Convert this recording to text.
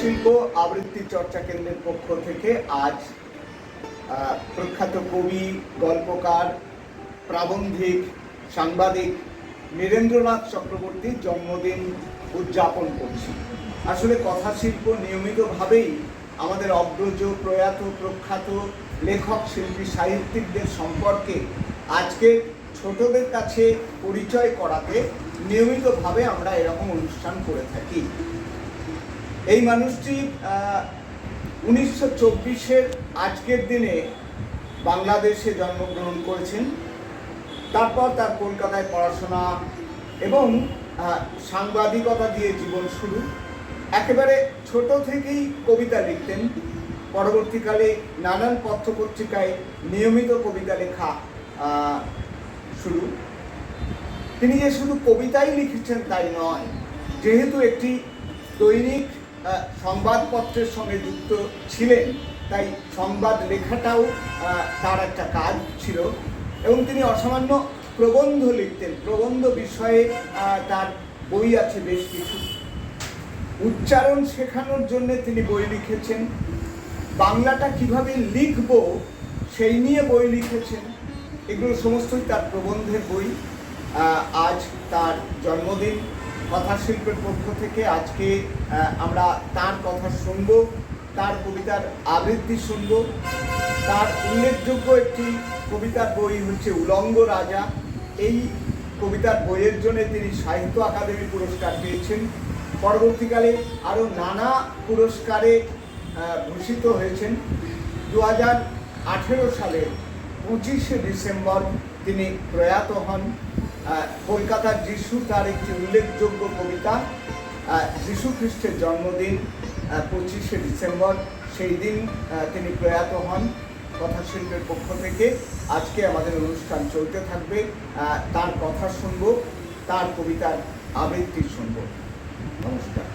শিল্প আবৃত্তি চর্চা কেন্দ্রের পক্ষ থেকে আজ প্রখ্যাত কবি, গল্পকার, প্রাবন্ধিক, সাংবাদিক নীরেন্দ্রনাথ চক্রবর্তীর জন্মদিন উদযাপন করছি। আসলে কথা শিল্প নিয়মিতভাবেই আমাদের অগ্রজ, প্রয়াত, প্রখ্যাত লেখক, শিল্পী, সাহিত্যিকদের সম্পর্কে আজকে ছোটদের কাছে পরিচয় করাতে নিয়মিতভাবে আমরা এরকম অনুষ্ঠান করে থাকি। এই মানুষটি উনিশশো চব্বিশের আজকের দিনে বাংলাদেশে জন্মগ্রহণ করেছেন। তারপর তার কলকাতায় পড়াশোনা এবং সাংবাদিকতা দিয়ে জীবন শুরু। একেবারে ছোট থেকেই কবিতা লিখতেন। পরবর্তীকালে নানান পত্রপত্রিকায় নিয়মিত কবিতা লেখা শুরু। তিনি যে শুধু কবিতাই লিখেছেন তাই নয়, যেহেতু একটি দৈনিক সংবাদপত্রের সঙ্গে যুক্ত ছিলেন, তাই সংবাদ লেখাটাও তার একটা কাজ ছিল। এবং তিনি অসামান্য প্রবন্ধ লিখতেন। প্রবন্ধ বিষয়ে তার বই আছে বেশ কিছু। উচ্চারণ শেখানোর জন্য তিনি বই লিখেছেন। বাংলাটা কীভাবে লিখব, সেই নিয়ে বই লিখেছেন। এগুলো সমস্তই তার প্রবন্ধের বই। আজ তার জন্মদিন। কথা শিল্পের পক্ষ থেকে আজকে আমরা তার কথা শুনব, তার কবিতার আবৃত্তি শুনব। তার উল্লেখযোগ্য একটি কবিতার বই হচ্ছে উলঙ্গ রাজা। এই কবিতার বইয়ের জন্য তিনি সাহিত্য আকাদেমি পুরস্কার পেয়েছেন। পরবর্তীকালে আরও নানা পুরস্কারে ভূষিত হয়েছেন। দু হাজার আঠেরো সালের পঁচিশে ডিসেম্বর তিনি প্রয়াত হন। কলকাতার যিশু তার একটি উল্লেখযোগ্য কবিতা। যিশু খ্রিস্টের জন্মদিন পঁচিশে ডিসেম্বর, সেই দিন তিনি প্রয়াত হন কথা শিল্পের পক্ষ থেকে। আজকে আমাদের অনুষ্ঠান চলতে থাকবে। তার কথা শুনব, তার কবিতার আবৃত্তি শুনব। নমস্কার।